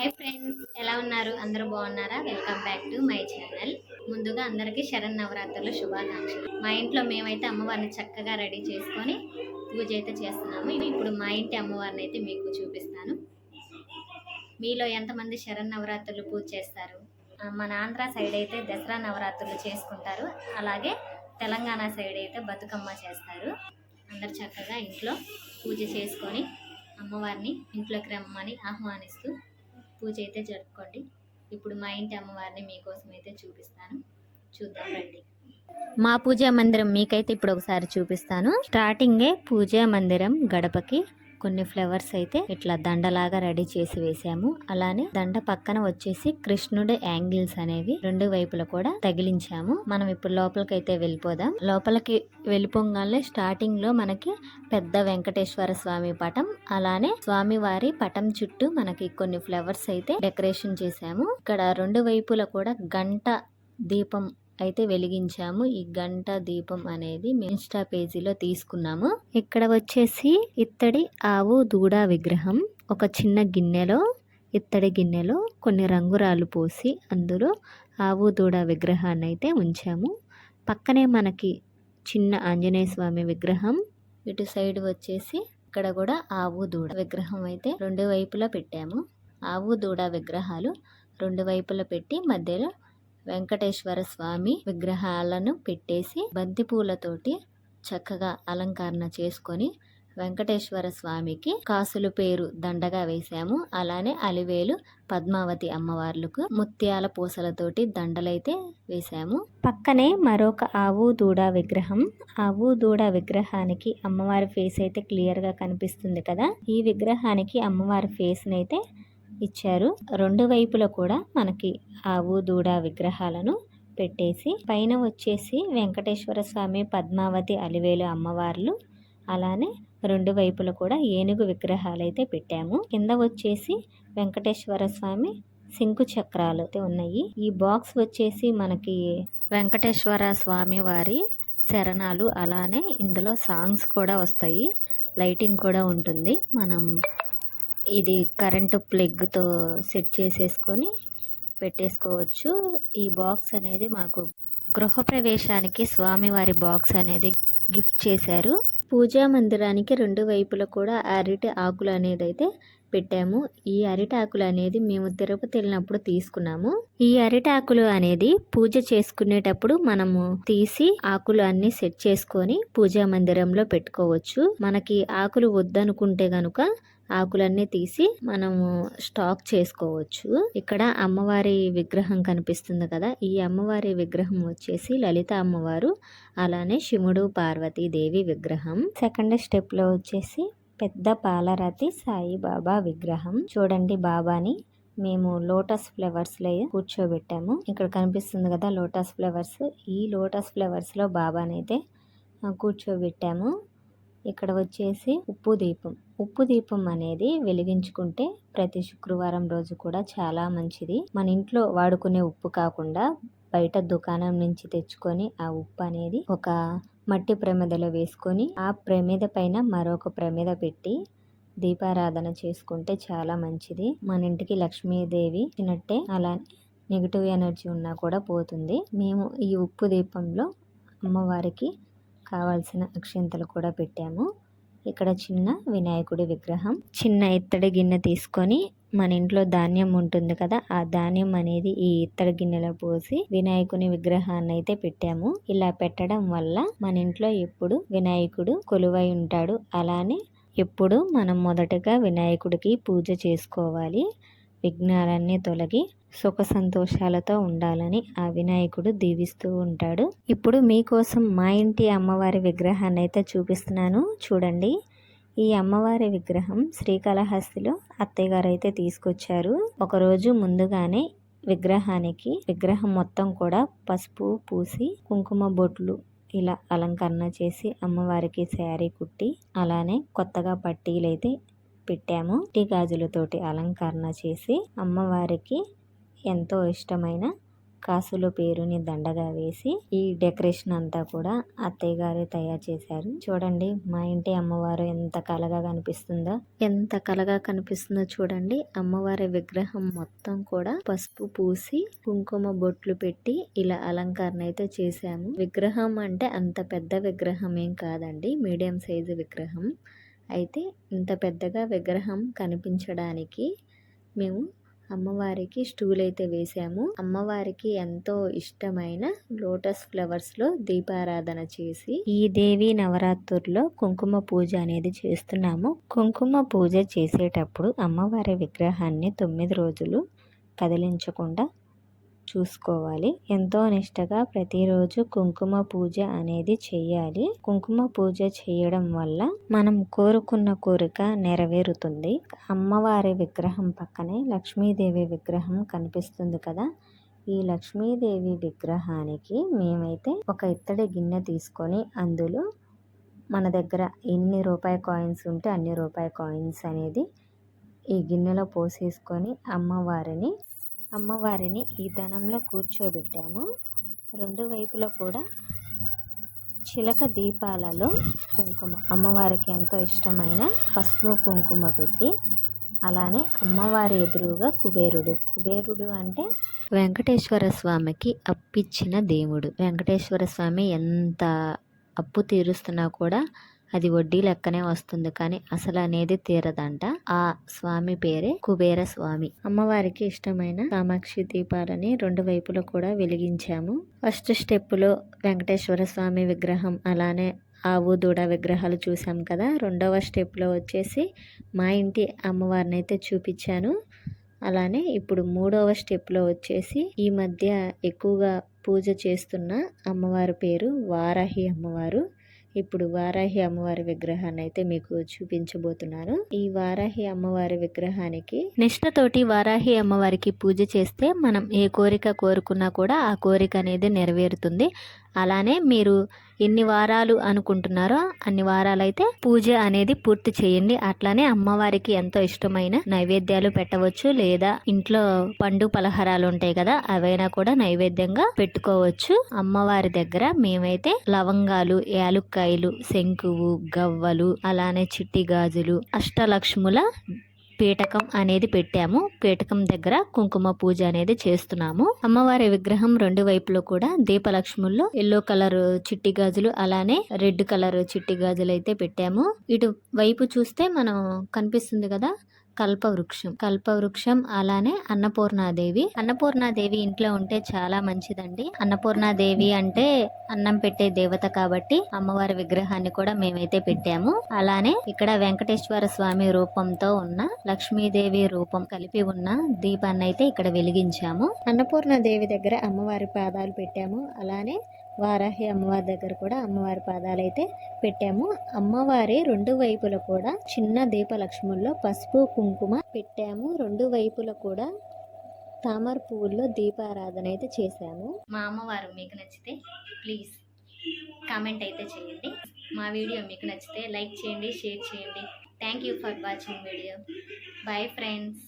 Hi friends ఎలా ఉన్నారు? అందరూ బాగున్నారా? Welcome back to my channel. ముందుగా అందరికీ శరణ్ నవరాత్రులు శుభాకాంక్షలు. మా ఇంట్లో మేమైతే అమ్మవారిని చక్కగా రెడీ చేసుకొని పూజ అయితే చేస్తున్నాము. ఇప్పుడు మా ఇంటి అమ్మవారిని అయితే మీకు చూపిస్తాను. మీలో ఎంతమంది శరణ్ నవరాత్రులు పూజ చేస్తారు? మన ఆంధ్ర సైడ్ అయితే దసరా నవరాత్రులు చేసుకుంటారు. అలాగే తెలంగాణ సైడ్ అయితే బతుకమ్మ చేస్తారు. అందరు చక్కగా ఇంట్లో పూజ చేసుకొని అమ్మవారిని ఇంట్లోకి రమ్మని ఆహ్వానిస్తూ పూజ అయితే జరుపుకోండి. ఇప్పుడు మా ఇంటి అమ్మవారిని మీకోసం అయితే చూపిస్తాను. చూద్దాం రండి. మా పూజా మందిరం మీకైతే ఇప్పుడు ఒకసారి చూపిస్తాను. స్టార్టింగే పూజా మందిరం గడపకి. కొన్ని ఫ్లవర్స్ అయితే ఇట్లా దండలాగా రెడీ చేసి వేసాము. అలానే దండ పక్కన వచ్చేసి కృష్ణుడి యాంగిల్స్ అనేవి రెండు వైపులా కూడా తగిలించాము. మనం ఇప్పుడు లోపలికి అయితే వెళ్ళిపోదాం. లోపలికి వెళ్ళిపోగానే స్టార్టింగ్లో మనకి పెద్ద వెంకటేశ్వర స్వామి పటం అలానే స్వామివారి పటం చుట్టూ మనకి కొన్ని ఫ్లవర్స్ అయితే డెకరేషన్ చేశాము. ఇక్కడ రెండు వైపులా కూడా గంట దీపం అయితే వెలిగించాము. ఈ గంట దీపం అనేది మేము ఇన్స్టా పేజీలో తీసుకున్నాము. ఇక్కడ వచ్చేసి ఇత్తడి ఆవు దూడ విగ్రహం. ఒక చిన్న గిన్నెలో ఇత్తడి గిన్నెలో కొన్ని రంగురాలు పోసి అందులో ఆవు దూడ విగ్రహాన్ని అయితే ఉంచాము. పక్కనే మనకి చిన్న ఆంజనేయ స్వామి విగ్రహం. ఇటు సైడ్ వచ్చేసి ఇక్కడ కూడా ఆవు దూడ విగ్రహం అయితే రెండు వైపులా పెట్టాము. ఆవు దూడ విగ్రహాలు రెండు వైపులా పెట్టి మధ్యలో వెంకటేశ్వర స్వామి విగ్రహాలను పెట్టేసి బంతి పూలతోటి చక్కగా అలంకరణ చేసుకొని వెంకటేశ్వర స్వామికి కాసుల పేరు దండగా వేశాము. అలానే అలివేలు పద్మావతి అమ్మవార్లకు ముత్యాల పూసలతోటి దండలైతే వేశాము. పక్కనే మరొక ఆవు దూడ విగ్రహం. ఆవు దూడ విగ్రహానికి అమ్మవారి ఫేస్ అయితే క్లియర్గా కనిపిస్తుంది కదా. ఈ విగ్రహానికి అమ్మవారి ఫేస్ని అయితే ఇచ్చారు. రెండు వైపులా కూడా మనకి ఆవు దూడ విగ్రహాలను పెట్టేసి పైన వచ్చేసి వెంకటేశ్వర స్వామి పద్మావతి అలివేలు అమ్మవార్లు అలానే రెండు వైపులా కూడా ఏనుగు విగ్రహాలు అయితే పెట్టాము. కింద వచ్చేసి వెంకటేశ్వర స్వామి శంకు చక్రాలు అయితే ఉన్నాయి. ఈ బాక్స్ వచ్చేసి మనకి వెంకటేశ్వర స్వామి వారి శరణాలు అలానే ఇందులో సాంగ్స్ కూడా వస్తాయి. లైటింగ్ కూడా ఉంటుంది. మనం ఇది కరెంటు ప్లగ్తో సెట్ చేసేసుకొని పెట్టేసుకోవచ్చు. ఈ బాక్స్ అనేది మాకు గృహప్రవేశానికి స్వామివారి బాక్స్ అనేది గిఫ్ట్ చేశారు. పూజా మందిరానికి రెండు వైపులా కూడా అరటి ఆకులు అనేది అయితే పెట్టాము. ఈ అరిటాకులు అనేది మేము తిరుపతి వెళ్ళినప్పుడు తీసుకున్నాము. ఈ అరిటాకులు అనేది పూజ చేసుకునేటప్పుడు మనము తీసి ఆకులు అన్ని సెట్ చేసుకొని పూజా మందిరంలో పెట్టుకోవచ్చు. మనకి ఆకులు వద్దనుకుంటే గనుక ఆకులన్నీ తీసి మనము స్టాక్ చేసుకోవచ్చు. ఇక్కడ అమ్మవారి విగ్రహం కనిపిస్తుంది కదా ఈ అమ్మవారి విగ్రహం వచ్చేసి లలిత అమ్మవారు అలానే శివుడు పార్వతీ దేవి విగ్రహం. సెకండ్ స్టెప్లో వచ్చేసి పెద్ద పాలరాతి సాయిబాబా విగ్రహం. చూడండి బాబాని మేము లోటస్ ఫ్లవర్స్లో కూర్చోబెట్టాము. ఇక్కడ కనిపిస్తుంది కదా లోటస్ ఫ్లవర్స్. ఈ లోటస్ ఫ్లవర్స్లో బాబాని అయితే కూర్చోబెట్టాము. ఇక్కడ వచ్చేసి ఉప్పు దీపం. ఉప్పు దీపం అనేది వెలిగించుకుంటే ప్రతి శుక్రవారం రోజు కూడా చాలా మంచిది. మన ఇంట్లో వాడుకునే ఉప్పు కాకుండా బయట దుకాణం నుంచి తెచ్చుకొని ఆ ఉప్పు అనేది ఒక మట్టి ప్రమిదలో వేసుకొని ఆ ప్రమిద పైన మరొక ప్రమిద పెట్టి దీపారాధన చేసుకుంటే చాలా మంచిది. మన ఇంటికి లక్ష్మీదేవి తినట్టే అలా నెగిటివ్ ఎనర్జీ ఉన్నా కూడా పోతుంది. మేము ఈ ఉప్పు దీపంలో అమ్మవారికి కావాల్సిన అక్షింతలు కూడా పెట్టాము. ఇక్కడ చిన్న వినాయకుడి విగ్రహం చిన్న ఇత్తడి గిన్నె తీసుకొని మన ఇంట్లో ధాన్యం ఉంటుంది కదా ఆ ధాన్యం అనేది ఈ ఇత్తడి గిన్నెలో పోసి వినాయకుని విగ్రహాన్ని అయితే పెట్టాము. ఇలా పెట్టడం వల్ల మన ఇంట్లో ఎప్పుడు వినాయకుడు కొలువై ఉంటాడు. అలానే ఎప్పుడు మనం మొదటగా వినాయకుడికి పూజ చేసుకోవాలి. విఘ్నాలన్నీ తొలగి సుఖ సంతోషాలతో ఉండాలని ఆ వినాయకుడు దీవిస్తూ ఉంటాడు. ఇప్పుడు మీకోసం మా ఇంటి అమ్మవారి విగ్రహాన్ని అయితే చూపిస్తున్నాను. చూడండి. ఈ అమ్మవారి విగ్రహం శ్రీకాళహస్తిలో అత్తయ్య గారు అయితే తీసుకొచ్చారు. ఒకరోజు ముందుగానే విగ్రహానికి విగ్రహం మొత్తం కూడా పసుపు పూసి కుంకుమ బొట్లు ఇలా అలంకరణ చేసి అమ్మవారికి శారీ కుట్టి అలానే కొత్తగా పట్టీలు అయితే పెట్టాము. టీ గాజులతోటి అలంకరణ చేసి అమ్మవారికి ఎంతో ఇష్టమైన కాసుల పేరుని దండగా వేసి ఈ డెకరేషన్ అంతా కూడా అత్తయ్య గారే తయారు చేశారు. చూడండి మా ఇంటి అమ్మవారు ఎంత కలగా కనిపిస్తుందో. ఎంత కలగా కనిపిస్తుందో చూడండి. అమ్మవారి విగ్రహం మొత్తం కూడా పసుపు పూసి కుంకుమ బొట్లు పెట్టి ఇలా అలంకరణ అయితే చేశాము. విగ్రహం అంటే అంత పెద్ద విగ్రహం ఏం కాదండి. మీడియం సైజు విగ్రహం. అయితే ఇంత పెద్దగా విగ్రహం కనిపించడానికి మేము అమ్మవారికి స్టూల్ అయితే వేసాము. అమ్మవారికి ఎంతో ఇష్టమైన లోటస్ ఫ్లవర్స్లో దీపారాధన చేసి ఈ దేవి నవరాత్రుల్లో కుంకుమ పూజ అనేది చేస్తున్నాము. కుంకుమ పూజ చేసేటప్పుడు అమ్మవారి విగ్రహాన్ని తొమ్మిది రోజులు కదిలించకుండా చూసుకోవాలి. ఎంతో నిష్టగా ప్రతిరోజు కుంకుమ పూజ అనేది చేయాలి. కుంకుమ పూజ చేయడం వల్ల మనం కోరుకున్న కోరిక నెరవేరుతుంది. అమ్మవారి విగ్రహం పక్కనే లక్ష్మీదేవి విగ్రహం కనిపిస్తుంది కదా. ఈ లక్ష్మీదేవి విగ్రహానికి మేమైతే ఒక ఇత్తడి గిన్నె తీసుకొని అందులో మన దగ్గర ఎన్ని రూపాయి కాయిన్స్ ఉంటే అన్ని రూపాయి కాయిన్స్ అనేది ఈ గిన్నెలో పోసేసుకొని అమ్మవారిని అమ్మవారిని ఈ ధనంలో కూర్చోబెట్టాము. రెండు వైపులా కూడా చిలక దీపాలలో కుంకుమ. అమ్మవారికి ఎంతో ఇష్టమైన పసుపు కుంకుమ పెట్టి అలానే అమ్మవారి ఎదురుగా కుబేరుడు. కుబేరుడు అంటే వెంకటేశ్వర స్వామికి అప్పిచ్చిన దేవుడు. వెంకటేశ్వర స్వామి ఎంత అప్పు తీరుస్తున్నా కూడా అది వడ్డీ లెక్కనే వస్తుంది కానీ అసలు అనేది తీరదంట. ఆ స్వామి పేరే కుబేర స్వామి అమ్మవారికి ఇష్టమైన కామాక్షి దీపాలని రెండు వైపులు కూడా వెలిగించాము. ఫస్ట్ స్టెప్లో వెంకటేశ్వర స్వామి విగ్రహం అలానే ఆవు దూడ విగ్రహాలు చూసాం కదా. రెండవ స్టెప్లో వచ్చేసి మా ఇంటి అమ్మవారిని అయితే చూపించాను. అలానే ఇప్పుడు మూడవ స్టెప్లో వచ్చేసి ఈ మధ్య ఎక్కువగా పూజ చేస్తున్న అమ్మవారి పేరు వారాహి అమ్మవారు. ఇప్పుడు వారాహి అమ్మవారి విగ్రహాన్ని అయితే మీకు చూపించబోతున్నాను. ఈ వారాహి అమ్మవారి విగ్రహానికి నిష్ఠతోటి వారాహి అమ్మవారికి పూజ చేస్తే మనం ఏ కోరిక కోరుకున్నా కూడా ఆ కోరిక అనేది నెరవేరుతుంది. అలానే మీరు ఎన్ని వారాలు అనుకుంటున్నారో అన్ని వారాలైతే పూజ అనేది పూర్తి చేయండి. అట్లానే అమ్మవారికి ఎంతో ఇష్టమైన నైవేద్యాలు పెట్టవచ్చు. లేదా ఇంట్లో పండు పలహారాలు ఉంటాయి కదా అవైనా కూడా నైవేద్యంగా పెట్టుకోవచ్చు. అమ్మవారి దగ్గర మేమైతే లవంగాలు యాలుక్కాయలు శంకువు గవ్వలు అలానే చిట్టి గాజులు అష్టలక్ష్ముల పీఠకం అనేది పెట్టాము. పీఠకం దగ్గర కుంకుమ పూజ అనేది చేస్తున్నాము. అమ్మవారి విగ్రహం రెండు వైపులో కూడా దీపలక్ష్ముల్లో ఎల్లో కలర్ చిట్టి గాజులు అలానే రెడ్ కలర్ చిట్టి గాజులు అయితే పెట్టాము. ఇటు వైపు చూస్తే మనం కనిపిస్తుంది కదా కల్పవృక్షం. కల్పవృక్షం అలానే అన్నపూర్ణాదేవి. అన్నపూర్ణాదేవి ఇంట్లో ఉంటే చాలా మంచిదండి. అన్నపూర్ణాదేవి అంటే అన్నం పెట్టే దేవత కాబట్టి అమ్మవారి విగ్రహాన్ని కూడా మేమైతే పెట్టాము. అలానే ఇక్కడ వెంకటేశ్వర స్వామి రూపంతో ఉన్న లక్ష్మీదేవి రూపం కలిపి ఉన్న దీపాన్ని అయితే ఇక్కడ వెలిగించాము. అన్నపూర్ణాదేవి దగ్గర అమ్మవారి పాదాలు పెట్టాము. అలానే వారాహి అమ్మవారి దగ్గర కూడా అమ్మవారి పాదాలు అయితే పెట్టాము. అమ్మవారి రెండు వైపుల కూడా చిన్న దీపలక్ష్ముల్లో పసుపు కుంకుమ పెట్టాము. రెండు వైపుల కూడా తామర పువ్వుల్లో దీపారాధన అయితే చేశాము. మా అమ్మవారు మీకు నచ్చితే ప్లీజ్ కామెంట్ అయితే చేయండి. మా వీడియో మీకు నచ్చితే లైక్ చేయండి షేర్ చేయండి. Thank you for watching video bye friends